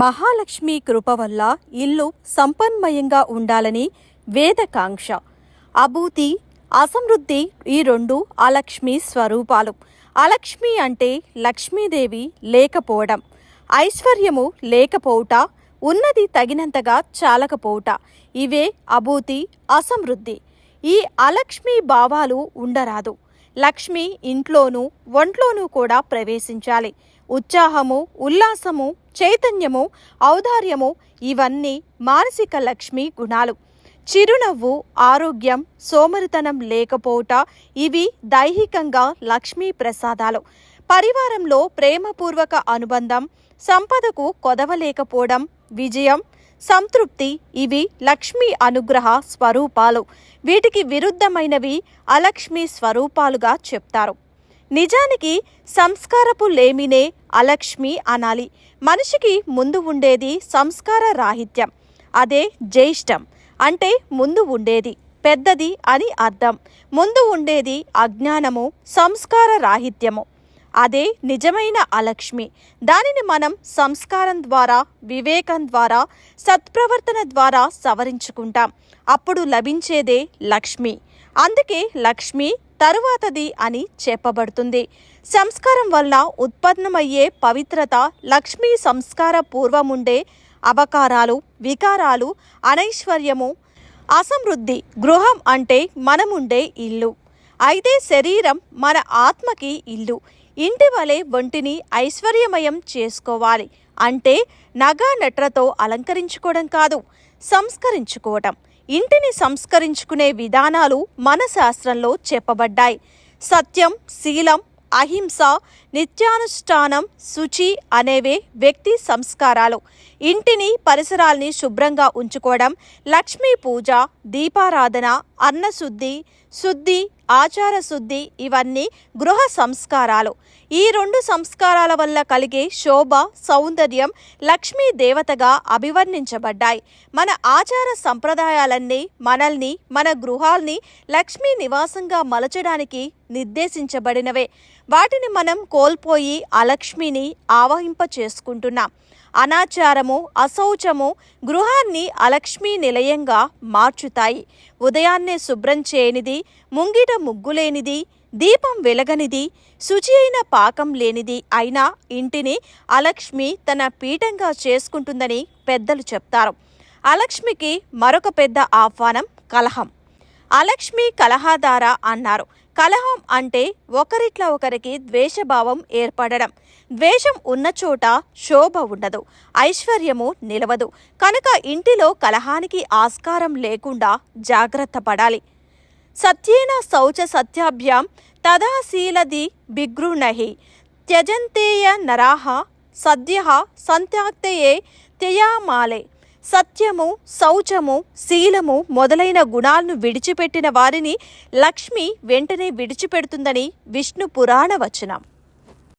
మహాలక్ష్మి కృప వల్ల ఇల్లు సంపన్మయంగా ఉండాలని వేదకాంక్ష. అభూతి అసమృద్ధి ఈ రెండు అలక్ష్మి స్వరూపాలు. అలక్ష్మి అంటే లక్ష్మీదేవి లేకపోవడం. ఐశ్వర్యము లేకపోవుట ఉన్నది తగినంతగా చాలకపోవుట. ఇవే అభూతి అసమృద్ధి. ఈ అలక్ష్మి భావాలు ఉండరాదు. లక్ష్మి ఇంట్లోనూ ఒంట్లోనూ కూడా ప్రవేశించాలి. ఉత్సాహము ఉల్లాసము చైతన్యము ఔదార్యము ఇవన్నీ మానసిక లక్ష్మి గుణాలు. చిరునవ్వు ఆరోగ్యం సోమరితనం లేకపోవుట ఇవి దైహికంగా లక్ష్మీ ప్రసాదాలు. పరివారంలో ప్రేమపూర్వక అనుబంధం సంపదకు కొదవలేకపోవడం విజయం సంతృప్తి ఇవి లక్ష్మీ అనుగ్రహ స్వరూపాలు. వీటికి విరుద్ధమైనవి అలక్ష్మి స్వరూపాలుగా చెప్తారు. నిజానికి సంస్కారపు లేమినే అలక్ష్మి అనాలి. మనిషికి ముందు ఉండేది సంస్కార రాహిత్యం. అదే జ్యేష్టం అంటే ముందు ఉండేది పెద్దది అని అర్థం. ముందు ఉండేది అజ్ఞానము సంస్కార రాహిత్యము. అదే నిజమైన అలక్ష్మి. దానిని మనం సంస్కారం ద్వారా వివేకం ద్వారా సత్ప్రవర్తన ద్వారా సవరించుకుంటాం. అప్పుడు లభించేదే లక్ష్మి. అందుకే లక్ష్మి తరువాతది అని చెప్పబడుతుంది. సంస్కారం వల్ల ఉత్పన్నమయ్యే పవిత్రత లక్ష్మీ సంస్కార పూర్వముండే అవకారాలు వికారాలు అనైశ్వర్యము అసమృద్ధి గృహం అంటే మనముండే ఇల్లు. అయితే శరీరం మన ఆత్మకి ఇల్లు. ఇంటి వలె ఒంటిని ఐశ్వర్యమయం చేసుకోవాలి. అంటే నగా నట్రతో అలంకరించుకోవడం కాదు సంస్కరించుకోవటం. ఇంటిని సంస్కరించుకునే విధానాలు మన శాస్త్రంలో చెప్పబడ్డాయి. సత్యం శీలం అహింస నిత్యానుష్ఠానం శుచి అనేవే వ్యక్తి సంస్కారాలు. ఇంటిని పరిసరాల్ని శుభ్రంగా ఉంచుకోవడం లక్ష్మీ పూజ దీపారాధన అన్నశుద్ధి శుద్ధి ఆచార శుద్ధి ఇవన్నీ గృహ సంస్కారాలు. ఈ రెండు సంస్కారాల వల్ల కలిగే శోభ సౌందర్యం లక్ష్మీ దేవతగా అభివర్ణించబడ్డాయి. మన ఆచార సంప్రదాయాలన్నీ మనల్ని మన గృహాల్ని లక్ష్మీ నివాసంగా మలచడానికి నిర్దేశించబడినవే. వాటిని మనం కోల్పోయి అలక్ష్మిని ఆవహింప చేసుకుంటున్నాం. అనాచారము అశౌచము గృహాన్ని అలక్ష్మీ నిలయంగా మార్చుతాయి. ఉదయాన్నే శుభ్రం చేయనిది ముంగిట ముగ్గులేనిది దీపం వెలగనిది శుచి అయిన పాకం లేనిది అయినా ఇంటిని అలక్ష్మి తన పీఠంగా చేసుకుంటుందని పెద్దలు చెప్తారు. అలక్ష్మికి మరొక పెద్ద ఆహ్వానం కలహం. అలక్ష్మి కలహాదార అన్నారు. కలహం అంటే ఒకరిట్ల ఒకరికి ద్వేషభావం ఏర్పడడం. ద్వేషం ఉన్న చోట శోభ ఉండదు ఐశ్వర్యము నిలవదు. కనుక ఇంటిలో కలహానికి ఆస్కారం లేకుండా జాగ్రత్త పడాలి. సత్యేన శౌచ సత్యాభ్యాం తదాశీలది బిగృణహి త్యజంతేయ నరాహ సద్య సంత్యాక్తయే త్యయామాలే. సత్యము శౌచము శీలము మొదలైన గుణాలను విడిచిపెట్టిన వారిని లక్ష్మి వెంటనే విడిచిపెడుతుందని విష్ణు పురాణ వచనం